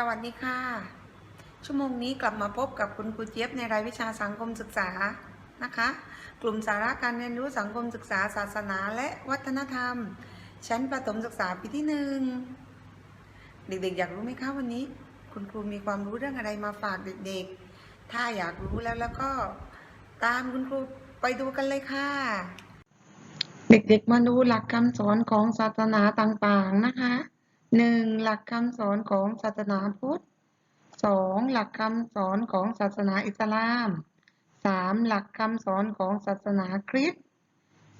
สวัสดีค่ะ ชั่วโมงนี้กลับมาพบกับคุณครูเจี๊ยบในรายวิชาสังคมศึกษานะคะ กลุ่มสาระการเรียนรู้สังคมศึกษาศาสนาและวัฒนธรรม ชั้นประถมศึกษาปีที่หนึ่งเด็กๆ อยากรู้ไหมคะวันนี้ คุณครูมีความรู้เรื่องอะไรมาฝากเด็กๆ ถ้าอยากรู้แล้วแล้วก็ตามคุณครูไปดูกันเลยค่ะ เด็กๆมาดูหลักคำสอนของศาสนาต่างๆนะคะ หนึ่งหลักคำสอนของศาสนาพุทธสองหลักคำสอนของศาสนาอิสลามสามหลักคำสอนของศาสนาคริสต์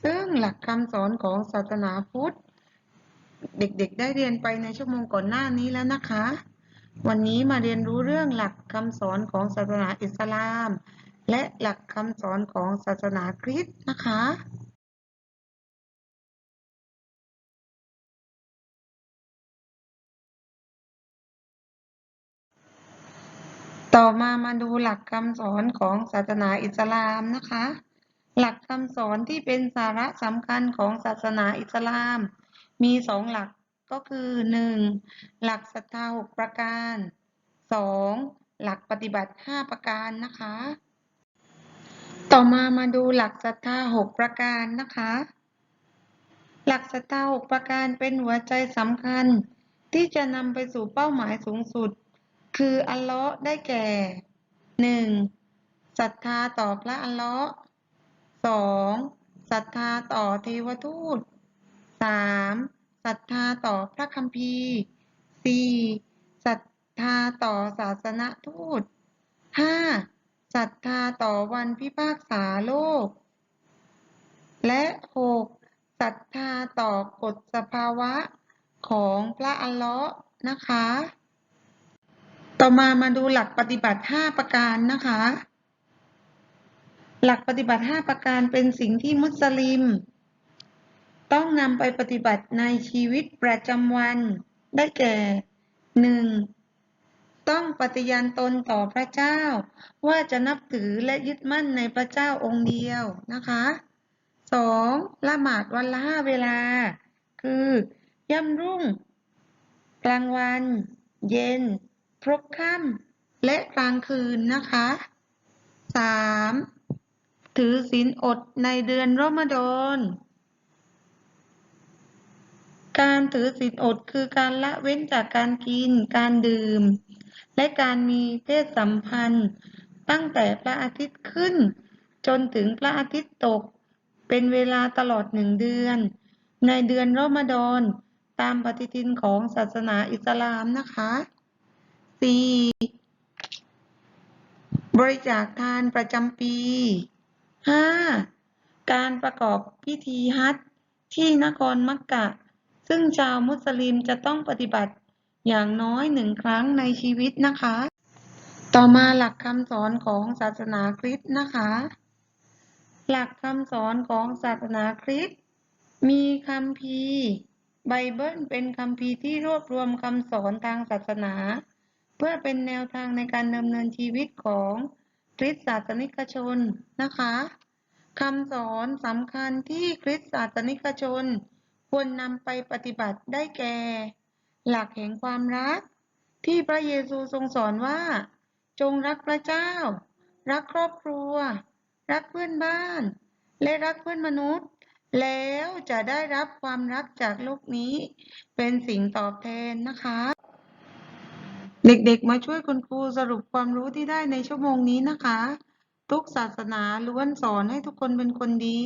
ซึ่งหลักคำสอนของศาสนาพุทธ เด็กๆ ได้เรียนไปในชั่วโมงก่อนหน้านี้แล้วนะคะ วันนี้มาเรียนรู้เรื่องหลักคำสอนของศาสนาอิสลาม และหลักคำสอนของศาสนาคริสต์นะคะ ต่อมามาดูหลักคำสอนของศาสนาอิสลามนะคะ หลักคำสอนที่เป็นสาระสำคัญของศาสนาอิสลาม มีสองหลักก็คือหนึ่งหลักศรัทธาหกประการสองหลักปฏิบัติห้าประการนะคะ ต่อมามาดูหลักศรัทธาหกประการนะคะ หลักศรัทธาหกประการเป็นหัวใจสำคัญ ที่จะนำไปสู่เป้าหมายสูงสุด คืออัลเลาะห์ได้แก่หนึ่งศรัทธาต่อพระอัลเลาะห์สองศรัทธาต่อเทวทูตสามศรัทธาต่อพระคัมภีร์สี่ศรัทธาต่อศาสนทูตห้าศรัทธาต่อวันพิพากษาโลก และหกศรัทธาต่อกฎสภาวะของพระอัลเลาะห์นะคะ ต่อมามาดูหลักปฏิบัติ 5 ประการนะคะ หลักปฏิบัติ 5 ประการเป็นสิ่งที่มุสลิม ต้องนำไปปฏิบัติในชีวิตประจำวัน ได้แก่ 1. ต้องปฏิญาณตนต่อพระเจ้า ว่าจะนับถือและยึดมั่นในพระเจ้าองค์เดียวนะคะ 2. ละหมาดวันละห้าเวลา คือย่ำรุ่ง กลางวัน เย็น พรบค่ำและกลางคืนนะคะ 3. ถือศีลอดในเดือนรอมฎอนการถือศีลอดคือการละเว้นจากการกิน การดื่ม และการมีเพศสัมพันธ์ ตั้งแต่พระอาทิตย์ขึ้น จนถึงพระอาทิตย์ตก เป็นเวลาตลอดหนึ่งเดือน ในเดือนรอมฎอนตามปฏิทินของศาสนาอิสลามนะคะ 4. บริจาคทานประจำปี 5. การประกอบพิธีฮัจญ์ที่นครมักกะ ซึ่งชาวมุสลิมจะต้องปฏิบัติอย่างน้อยหนึ่งครั้งในชีวิตนะคะ ต่อมาหลักคำสอนของศาสนาคริสต์นะคะ หลักคำสอนของศาสนาคริสต์มีคัมภีไบเบิลเป็นคัมภีที่รวบรวมคำสอนทางศาสนา เพื่อเป็นแนวทางในการดำเนินชีวิตของคริสตศาสนิกชนนะคะคำสอนสำคัญที่คริสตศาสนิกชน ควรนำไปปฏิบัติได้แก่ หลักแห่งความรัก ที่พระเยซูทรงสอนว่า จงรักพระเจ้า รักครอบครัว รักเพื่อนบ้าน และรักเพื่อนมนุษย์ แล้วจะได้รับความรักจากโลกนี้ เป็นสิ่งตอบแทนนะคะ เด็กๆ มาช่วยคุณครูสรุปความรู้ที่ได้ในชั่วโมงนี้นะคะ ทุกศาสนาล้วนสอนให้ทุกคนเป็นคนดี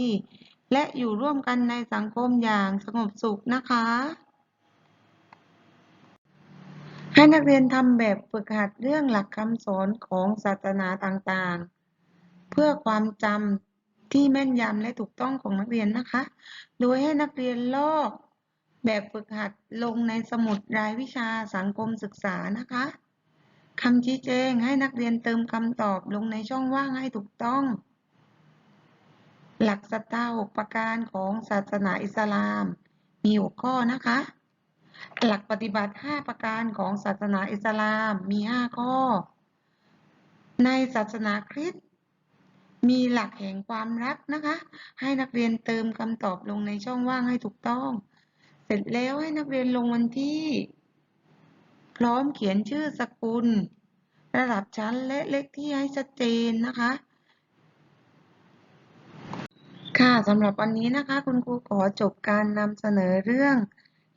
และอยู่ร่วมกันในสังคมอย่างสงบสุขนะคะ ให้นักเรียนทำแบบฝึกหัดเรื่องหลักคำสอนของศาสนาต่างๆ เพื่อความจำที่แม่นยำและถูกต้องของนักเรียนนะคะ โดยให้นักเรียนลอก แบบฝึกหัดลงในสมุดรายวิชาสังคมศึกษานะคะคำชี้แจงให้นักเรียนเติมคำตอบลงในช่องว่างให้ถูกต้อง หลักศรัทธาหกประการของศาสนาอิสลาม มีหกข้อนะคะ หลักปฏิบัติ 5 ประการของศาสนาอิสลามมี 5 ข้อ ในศาสนาคริสต์มีหลักแห่งความรักนะคะ ให้นักเรียนเติมคำตอบลงในช่องว่างให้ถูกต้อง เสร็จแล้วให้นักเรียนลงวันที่ พร้อมเขียนชื่อสกุล ระดับชั้นและเลขที่ให้ชัดเจนนะคะ ค่ะสำหรับวันนี้นะคะ คุณครูขอจบการนำเสนอเรื่อง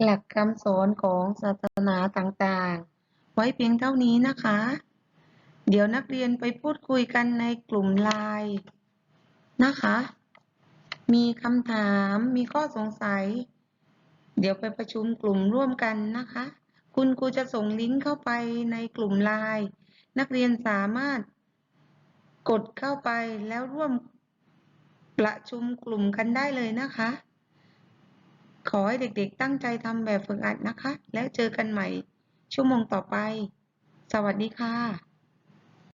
หลักคำสอนของศาสนาต่างๆ ไว้เพียงเท่านี้นะคะ เดี๋ยวนักเรียนไปพูดคุยกันในกลุ่มไลน์นะคะ มีคำถาม มีข้อสงสัย เดี๋ยวไปประชุมกลุ่มร่วมกันนะคะ คุณครูจะส่งลิงก์เข้าไปในกลุ่มไลน์นักเรียนสามารถกดเข้าไปแล้วร่วมประชุมกลุ่มกันได้เลยนะคะ ขอให้เด็กๆตั้งใจทำแบบฝึกหัดนะคะ แล้วเจอกันใหม่ชั่วโมงต่อไป สวัสดีค่ะ